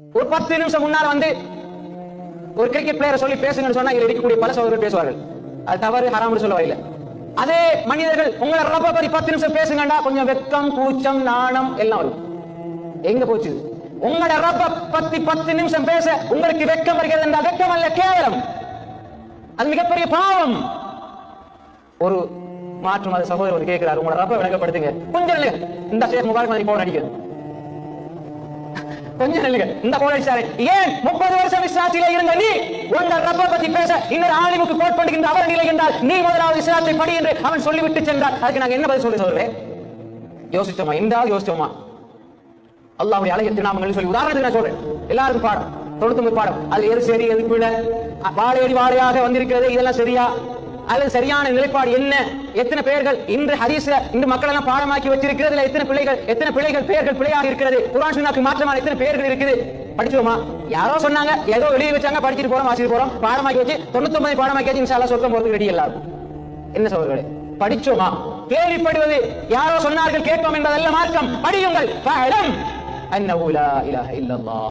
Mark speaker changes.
Speaker 1: ஒரு பத்து நிமிஷம் முன்னால வந்து ஒரு கிரிக்கெட் பிளேயரை சொல்லி பேசுங்கன்னு சொன்னா இங்க இருக்கக்கூடிய பல சகோதரர்கள் பேசுவார்கள். அது தவறு ஹராம்னு சொல்ல வரல அதே மனிதர்கள் உங்களை ரப்ப பத்தி பத்து நிமிஷம் பேசுங்கண்டா கொஞ்சம் வெக்கம் கூச்சம் நாணம் எல்லாம் வரும். எங்க போச்சு? உங்களோட ரப்ப பத்தி பத்து நிமிஷம் பேச உங்களுக்கு வெக்கம் வருகிறது என்றால் வெக்கம் அல்ல கேவலம். அது மிகப்பெரிய பாவம். ஒரு மாற்று மத சகோதரர் கேட்கிறார் உங்களோட ரப்ப விளக்கப்படுத்துங்க. கொஞ்சம் இந்த ஷேக் முபாரக் மாதிரி போன அடிக்கிறது கொஞ்சம் இல்லைங்க இந்த போன் அடிச்சாரு ஏன் முப்பது வருஷம் இஸ்லாத்திலே இருந்த நீ? உங்க ரப்ப பத்தி பேச இன்னொரு ஆலிமுக்கு கோட் பண்ணுகின்ற அவர் நிலை என்றால் நீ முதலாவது இஸ்லாத்தை படி என்று அவன் சொல்லிவிட்டு சென்றார் அதுக்கு நாங்க என்ன பதில் சொல்லி சொல்றேன் யோசிச்சோமா? எந்தாவது யோசிச்சோமா? அல்லாஹ்வுடைய அழகிய திருநாமங்கள் சொல்லி உதாரணத்துக்கு நான் சொல்றேன். எல்லாருக்கும் பாடம் தொண்ணூத்தொன்பது பாடம். அது எது சரி எது பிழை வாழையடி வாழையாக வந்திருக்கிறது இதெல்லாம் சரியா? அல்லது சரியான நிலைப்பாடு என்ன? எத்தனை பெயர்கள்? இன்று ஹதீஸ்ல இன்று மக்கள் எல்லாம் பாடமாக்கி வச்சிருக்கிறதுல எத்தனை பிள்ளைகள்? எத்தனை பிள்ளைகள் பெயர்கள் பிள்ளையாக இருக்கிறது? குரான் சுன்னாக்கு மாற்றமான எத்தனை பெயர்கள் இருக்குது? படிச்சோமா யாரோ சொன்னாங்க ஏதோ வெளியே வச்சாங்க படிச்சுட்டு போறோம் வாசிட்டு போறோம் பாடமாக்கி வச்சு தொண்ணூத்தொன்பது பாடமாக்கி வச்சு இன்ஷா அல்லாஹ் போறதுக்கு ரெடி எல்லாரும். என்ன சோழர்களே படிச்சோமா? கேள்விப்படுவது யாரோ சொன்னார்கள் கேட்போம் என்பதல்ல மார்க்கம். படியுங்கள். அன்னஹு லா இலாஹ இல்லல்லாஹ்.